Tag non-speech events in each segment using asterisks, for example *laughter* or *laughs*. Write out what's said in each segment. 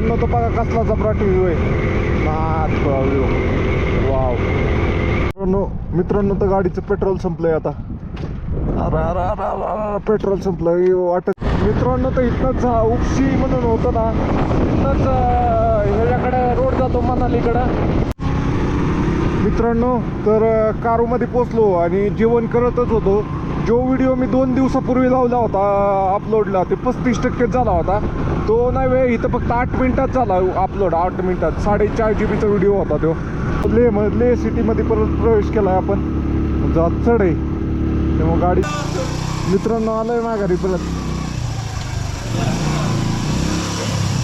मित्रांनो तर बघा कसला जबराट व्ह्यू आहे नाथ व्ह्यू वाव मित्रांनो मित्रांनो तर गाडीचं पेट्रोल संपलंय आता. अरे अरे अरे पेट्रोल संपलं वाटत मित्रांनो तर इथनंच हा उपशी म्हणून होतं ना. इथनंच अं, ह्याच्याकडे रोड जातो मनालीकडं मित्रांनो तर अं, कारूमध्ये पोचलो आणि जेवण करतच होतो. जो व्हिडिओ मी दोन दिवसापूर्वी लावला होता अपलोडला ते पस्तीस टक्केच झाला होता. तो नाही वेळ इथं फक्त आठ मिनटात झाला अपलोड आठ मिनटात. साडेचार जी बीचा व्हिडिओ होता तो. ले ले सिटीमध्ये परत प्रवेश केला आहे आपण. जात चढ. आहे तेव्हा गाडी मित्रांनो आलोय माघारी परत.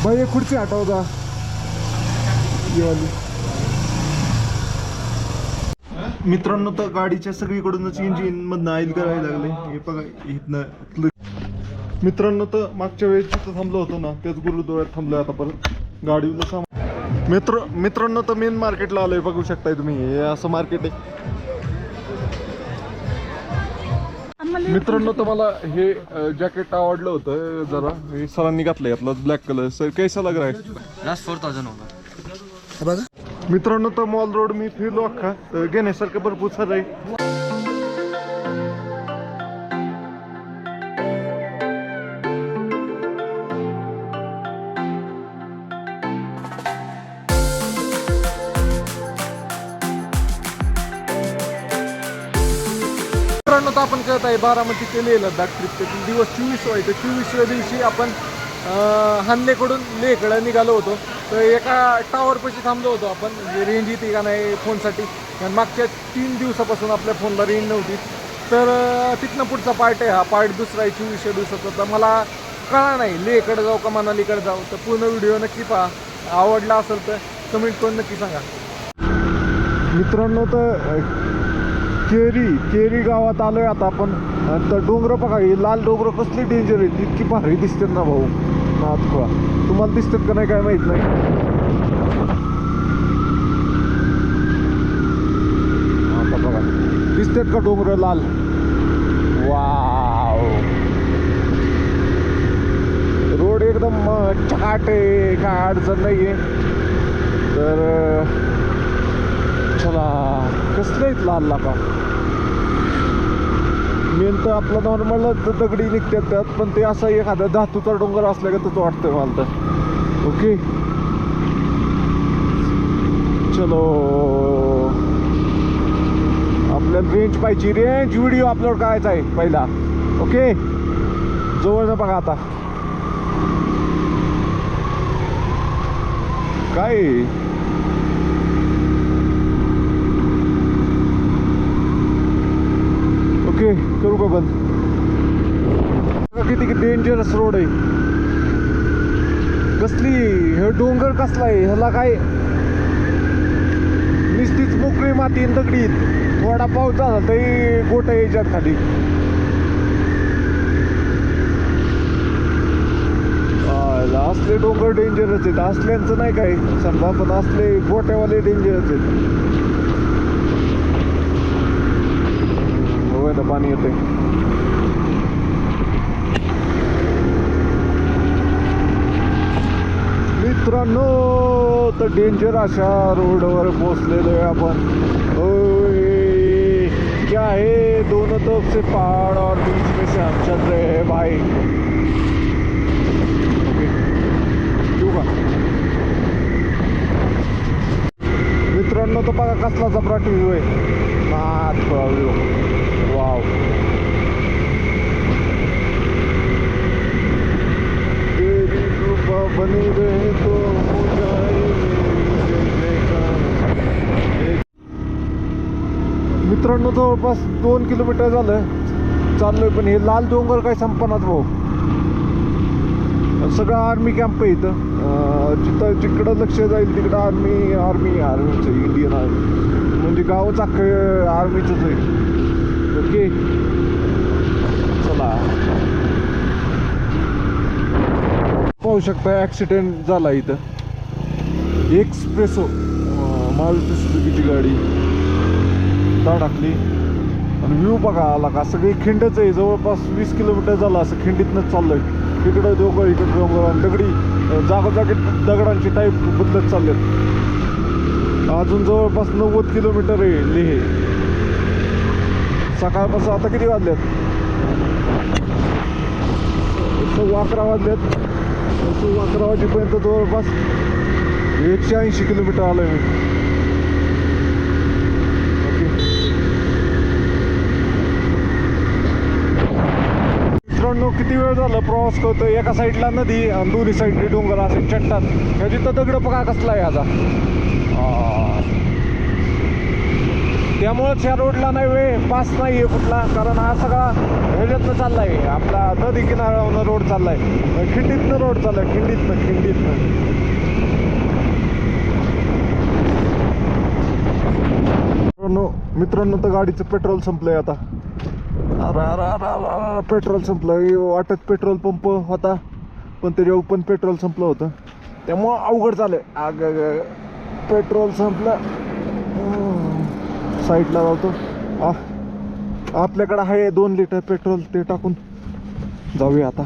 भाई एक खुर्ची हटवता ही मित्रांनो तर गाडीच्या सगळीकडूनच इंजिन मधनं आईल करायला लागले. हे बघा इथनं मित्रांनो तर मागच्या वेळेस जिथं थांबलो होतो ना त्याच गुरुद्वाऱ्यात थांबलोय आता परत. गाडीला सामान मित्र मित्रांनो तर मेन मार्केटला आलोय बघू शकताय तुम्ही. हे असं मार्केट आहे. मित्रांनो तर मला हे जॅकेट आवडलं होतं जरा. हे सरांनी घातलंय आपलं ब्लॅक कलर सर कैसा लग रहा है? लास्ट फोर थाउजंड होगा. बघा. मित्रांनो तर मॉल रोड मी फिरलो अख्खा. तर घेण्यासारखं भरपूर सर आहे. मित्रांनो आपण करत आहे बारामती लेह लडाख ट्रिप त्यातील दिवस चोवीस व्हायचं चोवीसव्या दिवशी आपण हानलेकडून लेकडं निघालो होतो. तर एका टावरपाशी थांबलो होतो आपण. म्हणजे रेंज येते का नाही फोनसाठी. कारण मागच्या तीन दिवसापासून आपल्या फोनला रेंज नव्हती. तर तिथनं पुढचा पार्ट आहे हा. पार्ट दुसरा आहे चोवीसशे दिवसाचा. तर मला कळा नाही. लेकडे जाऊ का मनालीकडे जाऊ? तर पूर्ण व्हिडिओ नक्की पहा. आवडला असेल तर कमेंट करून नक्की सांगा. मित्रांनो तर केरी केरी गावात आलोय आता आपण. तर डोंगर बघा ही लाल डोंगर कसली डेंजर आहेत इतकी भारी दिसते ना भाऊ. नाथ खोळा. तुम्हाला दिसतात का नाही काय माहीत नाही. आता दिसतात का डोंगर लाल? वाव. रोड एकदम अं, चकाट आहे काय अडचण नाही आहे तर चला कसलं आहेत लाल लाका? मेन तर आपलं नॉर्मल दगडी निघतात त्यात पण ते असं एखादा धातूचा डोंगर असल्या का तसं मला तर. ओके चलो. आपल्याला रेंज पाहिजे. रेंज व्हिडिओ अपलोड करायचा आहे पहिला. ओके जवळ बघा आता. काय आहे? ओके करू का बंद? किती डेंजरस रोड आहे. कसली हे डोंगर कसला आहे? ह्याला काय? नुसतीच मोकळी माती दगडीत थोडा पाऊस झाला तरी गोटा यायच्यात खाली. असले डोंगर डेंजरच आहेत. असल्यांचं नाही काय. समजा पण असले गोट्यावाले डेंजरच आहेत. बघा पाणी येते मित्रांनो तर डेंजर अशा रोडवर पोहोचलेलो आहे आपण. क्या है? दोनों तरफ से पहाड़ और बीच में से हम चल रहे हैं भाई. येऊ का? मित्रांनो तर बघा कसला जबराट व्ह्यू आहे. नाथ व्ह्यू wow. तेरी कृपा बनी रहे तो हो जाए मित्रांनो जवळपास दोन किलोमीटर झालं. चाललोय पण हे लाल डोंगर काय संपनाच भाऊ. सगळं आर्मी कॅम्प आहे इथं. जिथं जिकडं लक्ष जाईल तिकडं आर्मी आर्मी आर्मीचं इंडियन आर्मी म्हणजे गावच अख्खं आर्मीचंच आहे. ओके चला. पाहू शकता ॲक्सिडेंट झाला इथं. एक्सप्रेसो मारुती सुजुकीची गाडी. टाकली आणि व्ह्यू बघा आला का सगळी खिंडच आहे. जवळपास वीस किलोमीटर झाला असं खिंडीतनंच चाललंय. तिकडं दोघं इकडं डोंगर आणि दगडी जागोजागी दगडांची टाईप बदलत चाललेत अजून जवळपास नव्वद किलोमीटर आहे लेह. सकाळपासून आता किती वाजलेत? सव्वा अकरा वाजलेत. सव्वा अकरा वाजेपर्यंत जवळपास एकशे ऐंशी किलोमीटर आलो मी. मित्रांनो किती वेळ झाला प्रवास करतो एका साईडला नदी आणि दोन्ही साईडने डोंगर असे चट्टान ह्या जिथं दगड बघा कसला आहे आता? त्यामुळंच ह्या रोडला नाही वे पास नाही आहे कुठला कारण हा सगळा ह्याच्यातनं आहे आपला नदी किनाऱ्यावरनं रोड चाललाय. खिंडीतनं रोड चाललाय. खिंडीतनं खिंडीतनं. मित्रांनो मित्रांनो तर गाडीचं पेट्रोल संपलंय आता. अरे अरे अरे अरे पेट्रोल संपलं वाटत पेट्रोल पंप होता पण त्याच्यावर पण पेट्रोल संपलं होतं. त्यामुळं अवघड चालू आहे आग. पेट्रोल संपलं. साईडला जातो आ आपल्याकडं आहे दोन लिटर पेट्रोल ते टाकून जाऊया आता.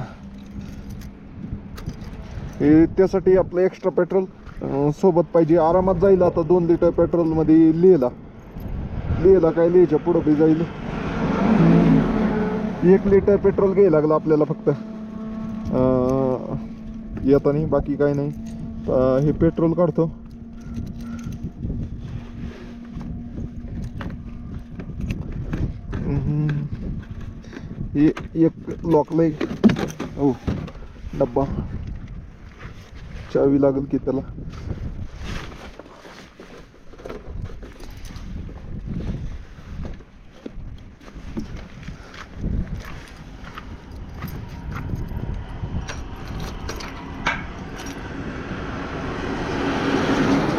त्यासाठी आपलं एक्स्ट्रा पेट्रोल सोबत पाहिजे. आरामात जाईल आता दोन लिटर पेट्रोलमध्ये लिहिला. लिहिला काय लिहायच्या पुढं बी जाईल. एक लिटर पेट्रोल घ्यायला लागलं आपल्याला फक्त. येताना बाकी काही नाही. हे पेट्रोल काढतो हम्म. हे एक लॉकला एक हो डब्बा. चावी लागेल की त्याला.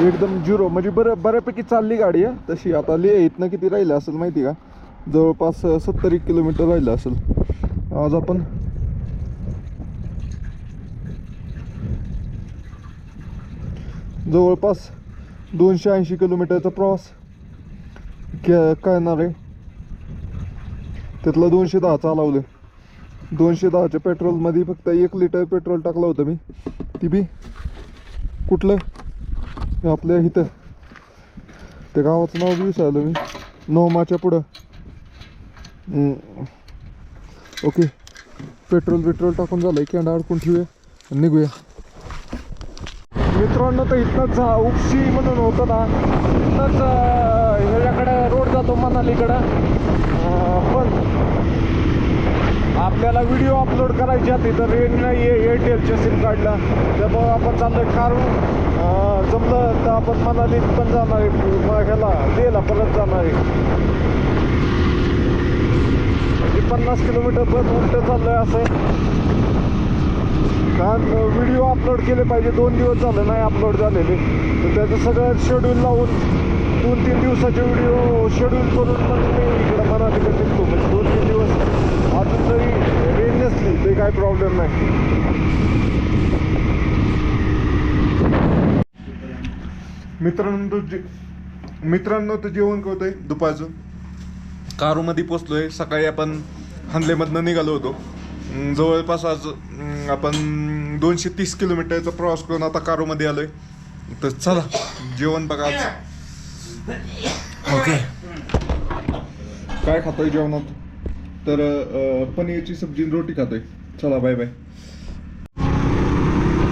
एकदम झिरो म्हणजे बरं बऱ्यापैकी चालली गाडी आहे तशी आता लिह इथनं किती राहिलं असेल माहिती का? जवळपास सत्तर एक किलोमीटर राहिलं असेल. आज आपण जवळपास दोनशे ऐंशी किलोमीटरचा प्रवास के करणार आहे. त्यातला दोनशे दहा चालवलं. दोनशे दहाच्या पेट्रोलमध्ये फक्त एक लिटर पेट्रोल टाकलं होतं मी. ती बी कुठलं? आपल्या इथं. त्या गावाचं नाव विसरलं मी. नोमाच्या पुढं. ओके. पेट्रोल बिट्रोल टाकून झालं कॅन्डा अडकून ठेवूया. आणि निघूया. मित्रांनो तर इथनंच उपशी म्हणून होतं ना. इथनंच अं, ह्याच्याकडे रोड जातो मनालीकडं. पण आपल्याला व्हिडिओ अपलोड करायचे आहेत तिथं रेंज नाही आहे एअरटेलच्या सिम कार्डला. त्यामुळं आपण चाललं काढून जमलं तर आपण मनालीत पण जाणार आहे. ह्याला लेला परत जाणार आहे. पन्नास किलोमीटर उलट उलटं आहे असं. कारण व्हिडिओ अपलोड केले पाहिजे. दोन दिवस झाले नाही अपलोड झालेले. तर त्याचं सगळं शेड्यूल लावून दोन तीन दिवसाचे व्हिडिओ शेड्यूल करून मग मी इकडं मनालीकडे निघतो म्हणजे दोन तीन दिवस अजून तरी रेंज नसली तरी काही प्रॉब्लेम नाही. मित्रांनो जे मित्रांनो तर जेवण करतोय दुपारचं. कारूमध्ये पोचलोय. सकाळी आपण हानलेमधनं निघालो होतो. जवळपास आज आपण दोनशे तीस किलोमीटरचा प्रवास करून आता कारूमध्ये आलोय. तर चला जेवण बघा ओके. काय खातोय जेवणात? तर पनीरची सब्जी रोटी खातोय. चला बाय बाय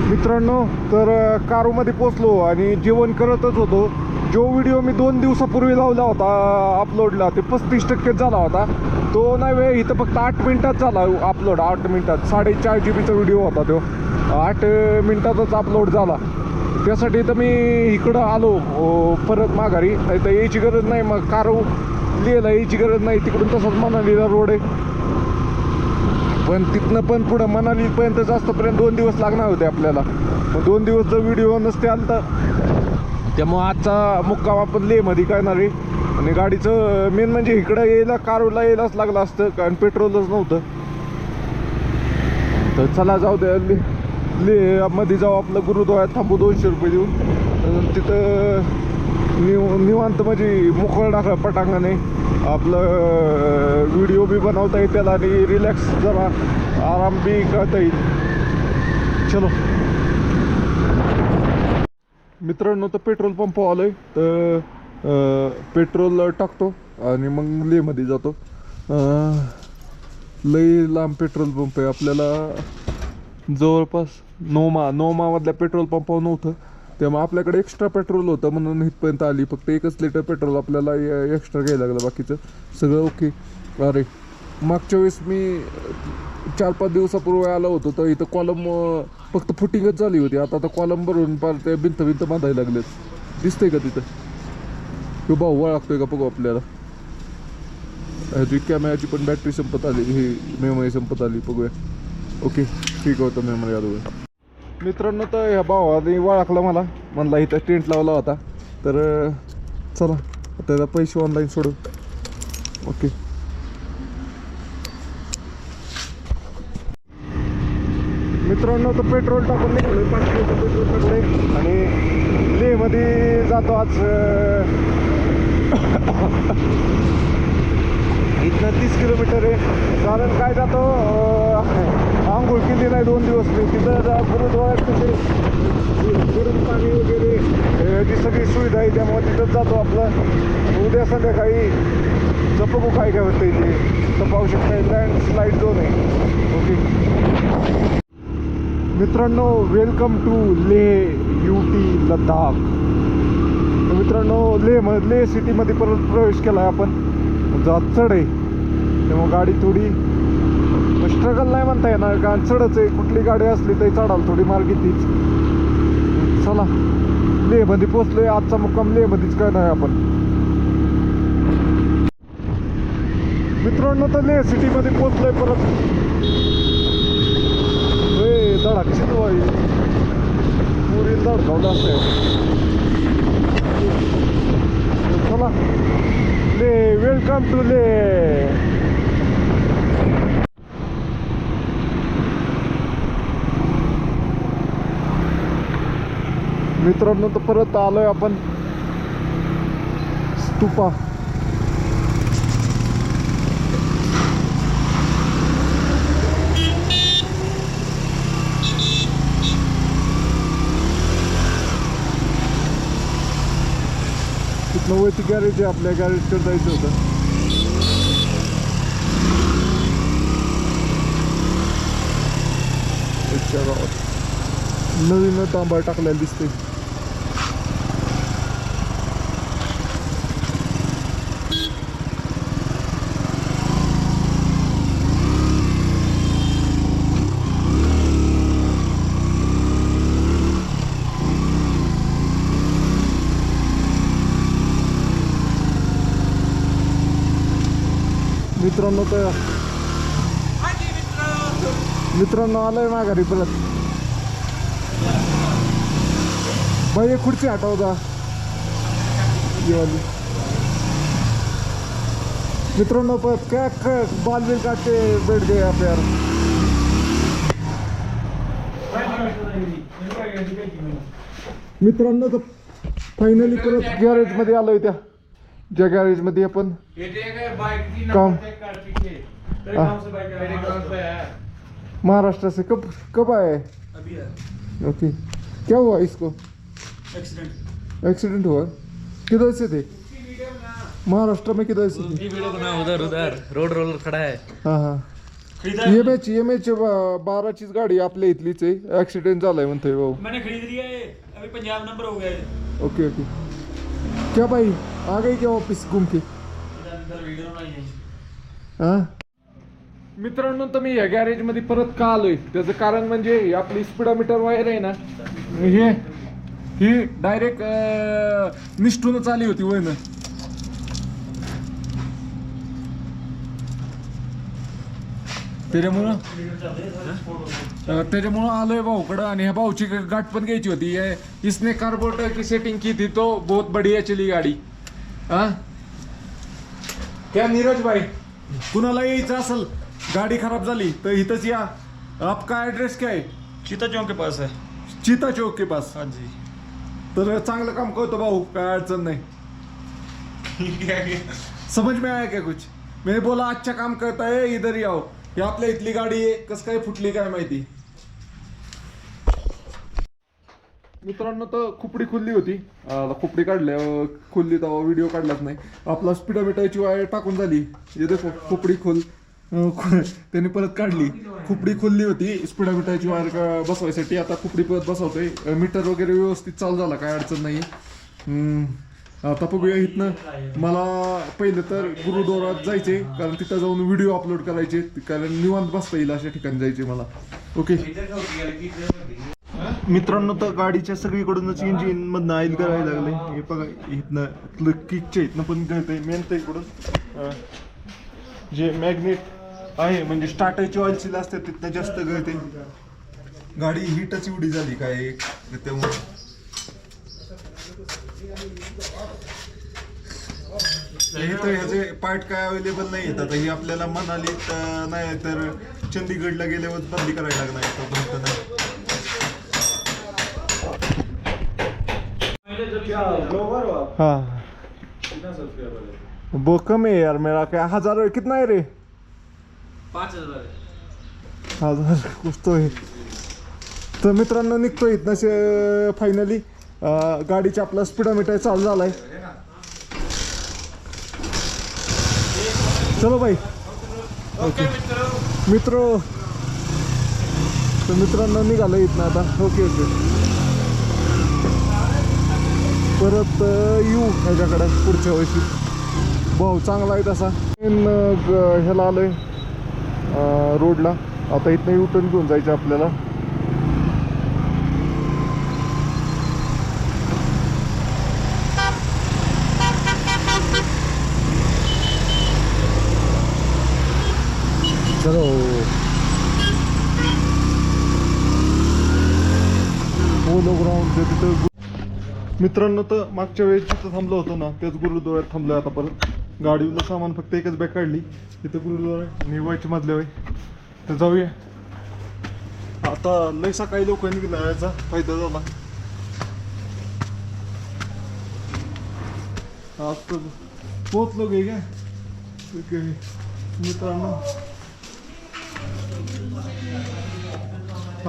मित्रांनो तर कारूमध्ये पोचलो आणि जेवण करतच होतो. जो व्हिडिओ मी दोन दिवसापूर्वी लावला होता अपलोडला ते पस्तीस टक्के झाला होता. तो नाही वेळ इथं फक्त आठ मिनटात झाला अपलोड आठ मिनटात. साडेचार जी बीचा व्हिडिओ होता तो. आठ मिनटातच अपलोड झाला. त्यासाठी तर मी इकडं आलो परत माघारी. नाही तर यायची गरज नाही. मग कार लिहिला यायची गरज नाही. तिकडून तसंच मनालीला रोड आहे. पण तिथनं पण पुढं मनालीपर्यंत जास्तपर्यंत दोन दिवस लागणार होते आपल्याला. मग दोन दिवस जर व्हिडिओ नसते आलं तर त्यामुळं आजचा मुक्काम आपण लेमध्ये करणार आहे. आणि गाडीचं मेन म्हणजे इकडं यायला कारूला यायलाच लागलं असतं कारण पेट्रोलच नव्हतं. तर चला जाऊ द्या. ले ले मध्ये जाऊ आपलं गुरुद्वाऱ्यात थांबू दोनशे रुपये देऊन. तिथं निव निवांत म्हणजे मोकळं टाका पटांगाने आपलं व्हिडिओ बी बनवता येईल त्याला आणि रिलॅक्स जरा आराम बी करता येईल. चलो. मित्रांनो तर पेट्रोल पंप आलोय. तर पेट्रोल टाकतो आणि मग लेमध्ये जातो. लई लांब पेट्रोल पंप आहे. आपल्याला जवळपास नोमा नोमामधल्या पेट्रोल पंपावर नव्हतं. तेव्हा आपल्याकडे एक्स्ट्रा पेट्रोल होतं म्हणून इथपर्यंत आली. फक्त एकच लिटर पेट्रोल आपल्याला एक्स्ट्रा घ्यायला लागलं. बाकीचं सगळं ओके अरे मागच्या वेळेस मी चार पाच दिवसापूर्वी आलो होतो. तर इथं कॉलम फक्त फुटिंगच झाली होती. आता आता कॉलम भरून पार ते भिंत भिंत बांधायला लागलेत. दिसतंय का तिथं? तो भाऊवा लागतोय का बघू आपल्याला? ह्याची कॅमेराची पण बॅटरी संपत आली ही मेमरी संपत आली बघूया. ओके ठीक होतं मेमरी अगोदर मित्रांनो तर ह्या भावाने वाळखला मला. म्हणला इथं टेंट लावला होता. तर चला त्याला पैसे ऑनलाईन सोडू. ओके मित्रांनो तर पेट्रोल टाकून निघालो पाच किलोचं पेट्रोल टाकले आणि लेहमध्ये जातो आज *coughs* इथनं तीस किलोमीटर आहे. कारण काय जातो आंघोळ केली नाही दोन दिवस मी. तिथं जा- गुरुद्वारात कसे गरम पाणी वगैरे. ह्याची सगळी सुविधा आहे त्यामुळे तिथंच जातो आपलं. उद्या संध्याकाळी जपकू काय काय होतं इथे तर पाहू शकता लँड स्लाईड दोन आहे. ओके मित्रांनो welcome to Leh U T Ladakh तर मित्रांनो लेह म लेह सिटीमध्ये परत प्रवेश केला आहे आपण. जात चढ आहे. तेव्हा गाडी थोडी स्ट्रगल नाही म्हणता येणार कारण चढच आहे. कुठली गाडी असली तरी चढाल थोडी मार्गी तीच. चला लेहमध्ये पोचलोय आजचा मुक्काम लेहमध्येच करणार आहे आपण. मित्रांनो तर लेह सिटीमध्ये पोचलोय परत. ए धडा कशी तू आहे पुरी धडकावलं असं चला ले वेलकम मित्रांनो तर परत आलोय आपण. स्तूपा. नव्वदची गॅरेज आहे आपल्या गॅरेजकडे जायचं होतं. नवीन तांबा टाकलेला दिसते मित्रांनो तर मित्रांनो आलोय माघारी परत. बाई खुर्ची हटाओ दा मित्रांनो परत काय बाल बिल काटते बैठ गए आप मित्रांनो तर फायनली परत गॅरेजमध्ये आलोय त्या. ज्या गॅरेजमध्ये आपण काम महाराष्ट्र से कब कब आए ओके. क्या हुआ इसको? एक्सीडेंट हुआ. किधर से थे? महाराष्ट्र में किधर से थे? उधर उधर. रोड रोलर खड़ा है. हां हां. एम एच एम एच बाराचीच गाडी आपल्या इथलीच आहे ऍक्सिडेंट झालाय म्हणतोय भाऊ. मैंने खरीद लिया है. अभी पंजाब नंबर हो गया है. Okay okay. क्या भाई? आ गई क्या वापस घूम के? हा मित्रांनो तर मी या गॅरेजमध्ये परत का आलोय? त्याचं कारण म्हणजे ही आपली स्पीडोमीटर वायर आहे ना हे ही डायरेक्ट निष्ठूनच आली होती वयनं त्याच्यामुळं? अं, त्याच्यामुळं आलोय भाऊकडं आणि ह्या भाऊची गाठ पण घ्यायची होती. ये इसने कार्बोरेटर की सेटिंग की थी तो बहुत बढ़िया चली गाडी. हा क्या नीरज भाई कुणाला यायचं असेल? गाडी खराब झाली तर इथंच या. आपका ऍड्रेस क्या है चीता चौक के पास है। चीता चौक के पास. हाँ जी। तर चांगलं काम करतो भाऊ काय अडचण नाही. *laughs* समझ में आया क्या कुछ? मैंने बोला अच्छा काम करता है इधर ही आओ. ही आपल्या इथली गाडी आहे. कसं काय फुटली काय माहिती? मित्रांनो तर खुपडी खुलली होती. खुपडी काढल्या खुलली तेव्हा व्हिडिओ काढलाच नाही. आपला स्पीडोमीटरची वायर टाकून झाली. येते देखो खुपडी खोल त्याने त्यांनी परत काढली. खुपडी खुलली होती. स्पीडोमीटरची वायर बसवायसाठी. आता खुपडी परत बसवतोय. मीटर वगैरे व्यवस्थित चालू झाला. काय अडचण नाही आता बघूया इथनं. मला पहिलं तर गुरुद्वारात जायचे कारण तिथं जाऊन व्हिडिओ अपलोड करायचे. कारण निवांत बसता येईल अशा ठिकाणी जायचे मला. ओके मित्रांनो तर गाडीच्या सगळीकडूनच इंजिन मधनं आईल करायला लागले हे बघा इथनं किकच्या इथनं पण कळतंय मेन तर इकडून. जे मॅग्नेट आहे म्हणजे स्टार्टरची ऑइल सील असते तिथनं जास्त गळते गाडी हीटच एवढी झाली काय त्यामुळे. हे तर ह्याचे पार्ट काय अवेलेबल नाही आहेत आता ही आपल्याला मनालीत अं, नाही तर चंदीगडला गेल्यावर बदली करायला लागणार आहे तोपर्यंत नाही. हाँ. वो कम है यार मेरा क्या हजार कितना है रे? पाच हजार हजार कुछ तो आहे तर मित्रांनो निघतो इथनं फायनली गाडीचा आपला स्पीडोमीटर चालू झालाय. चलो भाई. ओके मित्र. तर मित्रांनो निघालो इथनं आता. Okay okay. परत येऊ ह्याच्याकडे पुढच्या वर्षी. भाऊ चांगला आहे तसा. ह्याला आलोय अं, रोडला. आता इथनं युटर्न घेऊन जायचं आपल्याला चलो पोलो ग्राउंड तिथं गु- मित्रांनो तर मागच्या वेळेस जिथं थांबलो होतो ना त्याच गुरुद्वारात थांबलो आता परत. गाडीला सामान फक्त एकच बॅग काढली. तिथं गुरुद्वारा निवायची मधल्या वेळी तर जाऊया. आता लय सकाळी लोकांनी निघणार याचा फायदा झाला. आज तर पोचलो गे. काय मित्रांनो.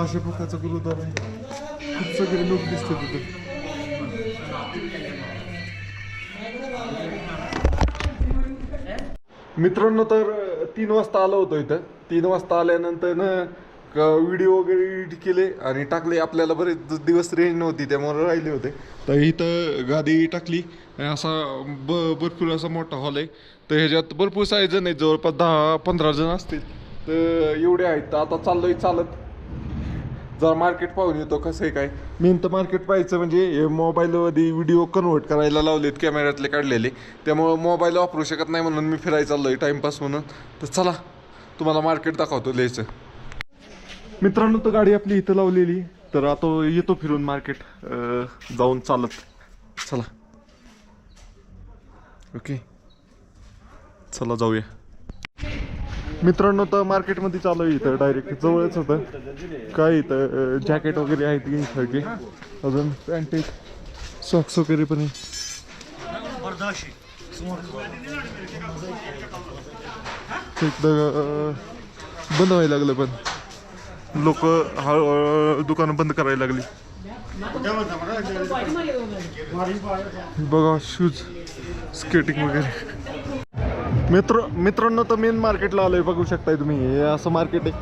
अशा प्रकारचा गुरुद्वारा आहे. खूप सगळे लोक दिसते तिथे मित्रांनो तर तीन वाजता आलो होतो इथं. तीन वाजता आल्यानंतर व्हिडिओ वगैरे एडिट केले आणि टाकले. आपल्याला बरेच दिवस रेंज नव्हती त्यामुळे राहिले होते. तर इथं गादी टाकली. असा ब भरपूर असा मोठा हॉल आहे. तर ह्याच्यात भरपूर सारे जण आहेत जवळपास दहा पंधरा जण असतील. तर एवढे आहेत. तर आता चाललोय चालत. जरा मार्केट पाहून येतो कसं आहे काय? मेन तर मार्केट पाहायचं म्हणजे हे मोबाईलमध्ये व्हिडिओ कन्वर्ट करायला लावलेत कॅमेऱ्यातले काढलेले. त्यामुळं मोबाईल वापरू शकत नाही म्हणून मी फिरायला चाललो आहे टाईमपास म्हणून. तर चला तुम्हाला मार्केट दाखवतो लिहायचं मित्रांनो तर गाडी आपली इथं लावलेली. तर आता येतो फिरून मार्केट जाऊन चालत. चला. ओके चला जाऊया. मित्रांनो तर मार्केटमध्ये चालू आहे इथं डायरेक्ट जवळच होतं. काय इथं जॅकेट वगैरे आहेत की सगळे. अजून पॅन्ट सॉक्स वगैरे पण आहे बंद व्हायला लागलं पण. लोक हळूहळू दुकानं बंद करायला लागली. बघा शूज स्केटिंग वगैरे. मित्र मित्रांनो तर मेन मार्केटला आलोय बघू शकताय तुम्ही. हे असं मार्केट आहे.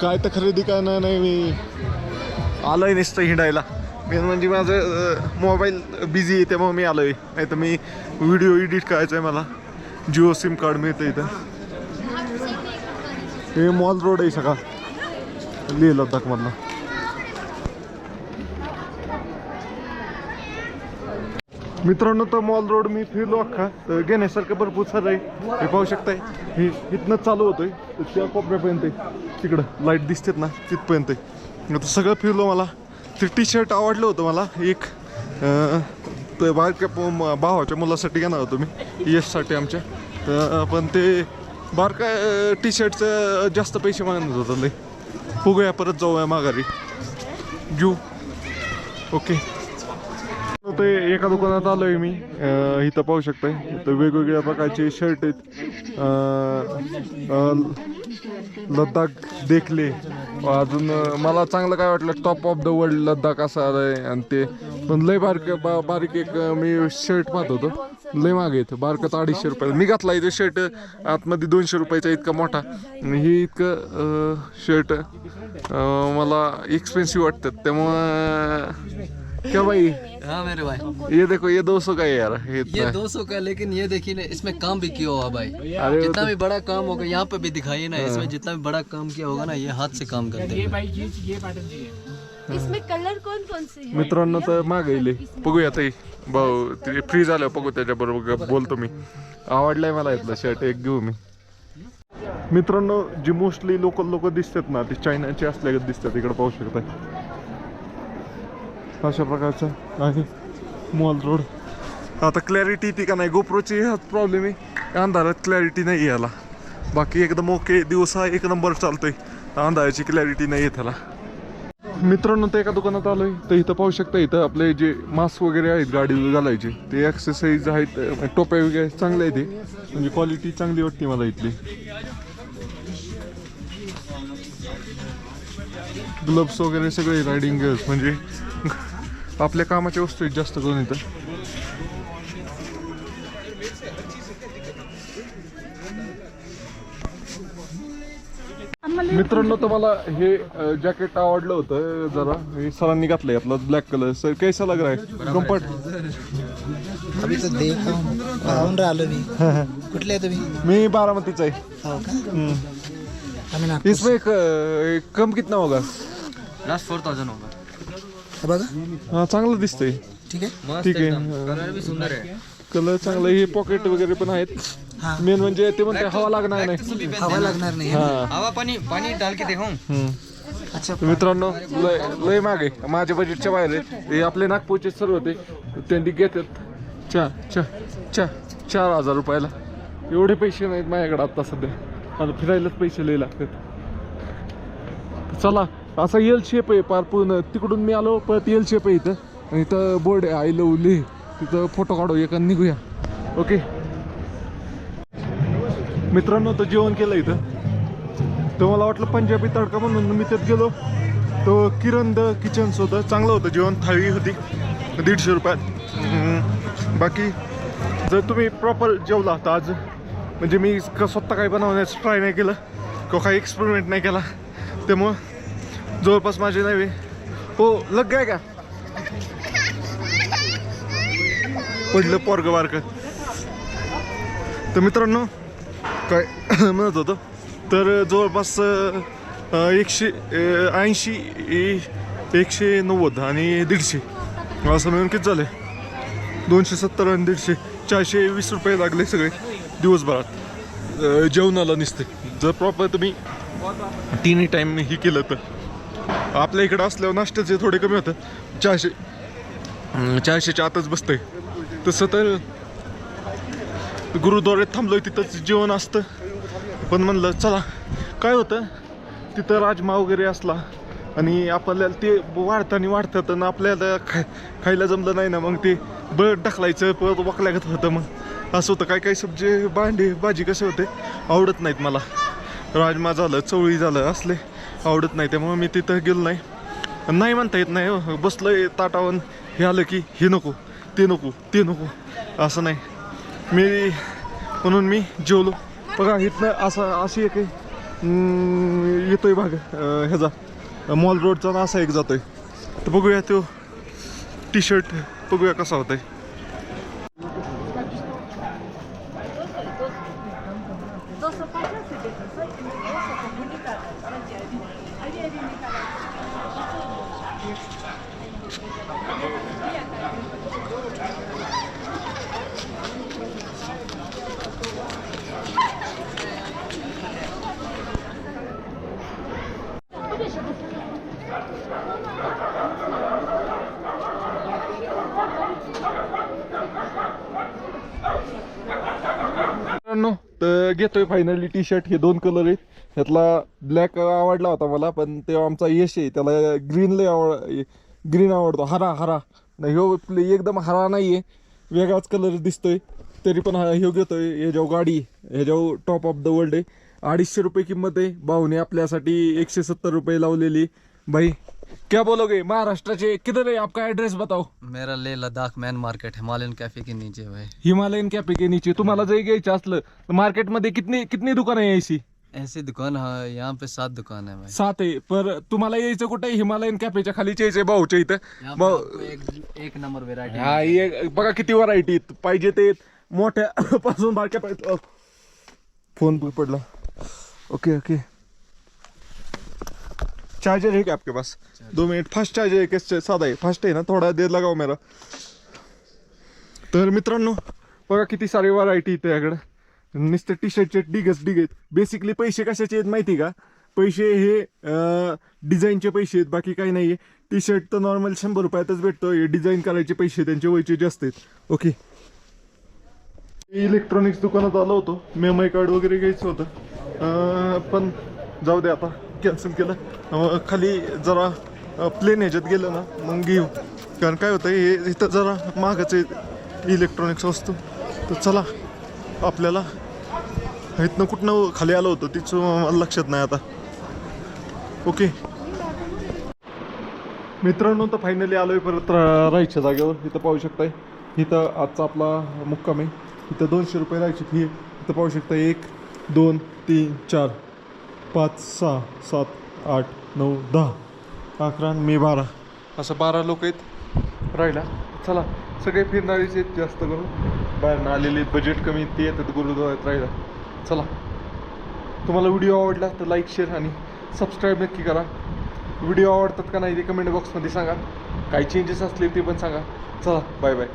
काय तर खरेदी करणार नाही मी. आलोय नुसतं हिंडायला. मेन म्हणजे माझं मोबाईल बिझी आहे त्यामुळे मी आलोय. नाही तर मी व्हिडिओ एडिट करायचा आहे मला. जिओ सिम कार्ड मिळतं इथं. हे मॉल रोड आहे सगळा. लेह लद्दाखमधला मित्रांनो तर मॉल रोड मी फिरलो अख्खा. तर घेण्यासारखं भरपूर सारं आहे. हे पाहू शकताय हे इथनं चालू होतोय. तर त्या कोपऱ्यापर्यंत आहे. तिकडं लाइट दिसतेत ना तिथपर्यंत आहे. आता सगळं फिरलो मला. ते टी शर्ट आवडलं होतं मला. एक तर ते बारक्या प- भावाच्या मुलासाठी घेणार होतो मी. यशसाठी आमच्या. तर पण ते बारका टी शर्टचं जास्त पैसे मागणार होतं लय बघूया परत जाऊया माघारी. घेऊ. ओके ते एका दुकानात आलोय मी. इथं पाहू शकताय. इथं वेगवेगळ्या प्रकारचे शर्ट आहेत. लद्दाख देखले. अजून मला चांगलं काय वाटलं top of the world Ladakh असं आहे आणि ते. पण लय बारक बा- बारीक एक मी शर्ट पाहत होतो. लय मागे येतं बारकं अडीचशे रुपये मी घातला इथे शर्ट आतमध्ये दोनशे रुपयाचा इतका मोठा. हे इतकं शर्ट मला एक्सपेन्सिव्ह वाटतात त्यामुळं क्या भाई? हाँ मेरे भाई। ये देखो ये दो सौ का है यार ये ये इतना है। 200 का लेकिन ये देखिए ना इसमें काम भी किया हुआ भाई? जितना तो- भी बड़ा काम होगा यहाँ पे भी दिखाइए ना इसमें जितना भी बड़ा काम किया होगा ना ये हाथ से काम करते हैं। इसमें कलर कौन कौन से हैं? मित्रांनो तर मागे येईल बघूया ताई भाऊ फ्री झालं बघू त्याच्याबरोबर बोलतो मी. आवडलाय मला इथलं शर्ट एक घेऊ मी. मित्रांनो जी मोस्टली लोकल लोक दिसतात ना ते चायनाचे असल्यागत दिसतात इकडे पाहू शकता अशा प्रकारचा आहे. Mall road. आता क्लॅरिटी ती का नाही? गोप्रोची हाच प्रॉब्लेम आहे. अंधारात क्लॅरिटी नाही याला. बाकी एकदम ओके दिवसा एक नंबर चालतोय. अंधाराची क्लॅरिटी नाही आहे त्याला. मित्रांनो ते एका दुकानात आलोय. तर इथं पाहू शकता इथं आपले जे मास्क वगैरे आहेत गाडीवर घालायचे ते एक्सरसाइज आहेत टोप्या वगैरे चांगले आहे ते म्हणजे क्वालिटी चांगली वाटते मला इथली. ग्लब्स वगैरे सगळे रायडिंग म्हणजे *laughs* आपल्या कामाच्या वस्तू आहेत जास्त करून इथं. मित्रांनो तुम्हाला हे जॅकेट आवडलं होतं जरा. हे सरांनी घातलंय यातलं ब्लॅक कलर सर कैसा लग रहा है? कम्फर्ट अभी तो देखा हूँ। पाहून राहिलो मी. *laughs* कुठले आहे तुम्ही? मी बारामतीचा आहे. हो इसमें एक, एक कम कितना होगा? लास्ट फोर थाउजेंड होगा. हे बघा. हा चांगलं दिसतंय. ठीक आहे. ठीक आहे. कलर भी सुंदर है कलर चांगलं हे पॉकेट वगैरे पण आहेत. हा. मेन म्हणजे ते म्हणते हवा लागणार नाही. हवा लागणार नाही. हा. हवा पानी पानी डाल के देखो हम्म. अच्छा. तर मित्रांनो लय लय मागे. माझ्या बजेटच्या बाहेर आहे हे आपले नागपूरचे सर्व होते त्यांनी घेतात. चार चार चार चार हजार रुपयाला. एवढे पैसे नाहीत माझ्याकडे आता सध्या. मला फिरायलाच पैसे लय लागतात. चला. असा एल शेप आहे पार पूर्ण. तिकडून मी आलो परत एल शेप आहे इथं. आणि इथं बोर्ड आहे आय लव तिथं फोटो काढू एका निघूया. ओके. मित्रांनो तर जेवण केलं इथं. तर मला वाटलं पंजाबी तडका म्हणून मी त्यात गेलो. तो किरण द किचन्स होतं चांगलं होतं जेवण थाळी होती. दीडशे रुपयात. बाकी जर तुम्ही प्रॉपर जेवला तर आज म्हणजे मी स्वतः काही बनवण्याचं ट्राय नाही केलं किंवा काही एक्सपेरिमेंट नाही केला त्यामुळं जवळपास माझे नव्हे हो लग गाय का? पडलं पोरग बारकं. तर मित्रांनो काय *coughs* म्हणत होतं तर जवळपास एकशे ऐंशी एकशे नव्वद आणि दीडशे. असं मिळून किती झाले? दोनशे सत्तर आणि दीडशे. चारशे वीस रुपये लागले सगळे दिवसभरात. जेवणाला निसते. जर प्रॉपर तुम्ही तिन्ही टाईम हे केलं तर. आपल्या इकडं असल्यावर नाश्त्याचे थोडे कमी होतं चारशे चारशेच्या आतच बसतंय. तसं तर गुरुद्वाऱ्यात थांबलोय तिथंच जेवण असतं. पण म्हणलं चला काय होतं? तिथं राजमा वगैरे असला आणि आपल्याला ते वाढताना वाढतात आणि आपल्याला खाय खायला जमलं नाही ना मग ते बळ टाकलायचं परत वाकल्यागत होतं मग. असं होतं काय काय सब्जी भांडे भाजी कसे होते? आवडत नाहीत मला. राजमा झालं चवळी झालं असले. आवडत नाही त्यामुळे मी तिथं गेलो नाही. नाही म्हणता येत नाही हो. बसलोय हे आलं की हे नको ते नको ते नको असं नाही. मी म्हणून मी जेवलो. बघा इथनं असं अशी एक आहे, येतोय भाग ह्याचा. मॉल रोडचा ना असा एक जातोय. तर बघूया तो टी शर्ट बघूया कसा होतोय दो सौ पचास से देखो सर दो सौ का भी निकाल अरे अरे अरे निकाला मित्रांनो तर घेतोय फायनली टी शर्ट हे दोन कलर आहेत. ह्यातला ब्लॅक आवडला होता मला पण ते आमचा यश आहे. त्याला ग्रीन लय आवड ग्रीन आवडतो. हरा हरा. नाही ह्यो एकदम हरा नाही आहे वेगळाच कलर दिसतोय. तरी पण हा ह्यो घेतोय. ह्याच्यावर गाडी ह्याच्यावर टॉप ऑफ द वर्ल्ड आहे. अडीचशे रुपये किंमत आहे. भाऊने आपल्यासाठी एकशे सत्तर रुपये लावलेली. भाई क्या बोलोगे? महाराष्ट्राचे किधर है आपका एड्रेस बताओ. मेरा Leh Ladakh main market Himalayan cafe के नीचे भाई. हिमालयन कॅफे के नीचे. तुम्हाला जर घ्यायचं असलं तर मार्केटमध्ये कितनी कितनी दुकान आहे ऐसी ऐसी दुकान है यहाँ पे सात दुकान है भाई. सात आहे. पर तुम्हाला यायचं कुठे? हिमालयन कॅफेच्या खालीच यायचंय भाऊच्या इथं. यहाँ पे भाऊ आपको एक एक नंबर वेरायटी हा एक बघा किती व्हरायटी पाहिजे ते मोठ्या *laughs* पासून बारक्या पाहिजे. फोन पडला ओके ओके चार्जर है क्या आपके पास? दो मिनट फास्ट चार्जर है कैसे साधा आहे फास्ट आहे ना? थोडा देर लगाव मेरा। तर मित्रांनो बघा किती सारी व्हरायटी इथे याकडे. नुसते टी शर्टचे डिगच डिग आहेत बेसिकली पैसे कशाचे आहेत माहिती का? पैसे हे डिझाईनचे पैसे आहेत बाकी काही नाही आहे टी शर्ट तर नॉर्मल शंभर रुपयातच भेटतो. हे डिझाईन करायचे पैसे त्यांचे वयचे जास्त आहेत. ओके इलेक्ट्रॉनिक्स दुकानात आलो होतो. मेमआय कार्ड वगैरे घ्यायचं होतं. पण जाऊ दे आता. कॅन्सल केलं. खाली जरा प्लेन ह्याच्यात गेलं ना मग घेऊ. कारण काय होतं हे इथं जरा महागाचे आहे इलेक्ट्रॉनिक्स वस्तू. तर चला आपल्याला इथनं कुठनं खाली आलं होतं तिचं मला लक्षात नाही आता. ओके. मित्रांनो तर फायनली आलोय परत रा- राहायच्या जागेवर. इथं पाहू शकताय इथं आजचा आपला मुक्काम आहे. इथं दोनशे रुपये राहायची फी इथं पाहू शकता एक दोन तीन चार. पाच सहा सात आठ नऊ दहा. अकरा मे मी बारा. असं बारा लोक आहेत. राहिला. चला सगळे फिरणारेच आहेत जास्त करून. बाहेरनं आलेले बजेट कमी ते येतात गुरुद्वारात राहिला चला. तुम्हाला व्हिडिओ आवडला तर लाईक शेअर आणि सबस्क्राईब नक्की करा. व्हिडिओ आवडतात का नाही ते कमेंट बॉक्समध्ये सांगा. काही चेंजेस असले ते पण सांगा. चला बाय बाय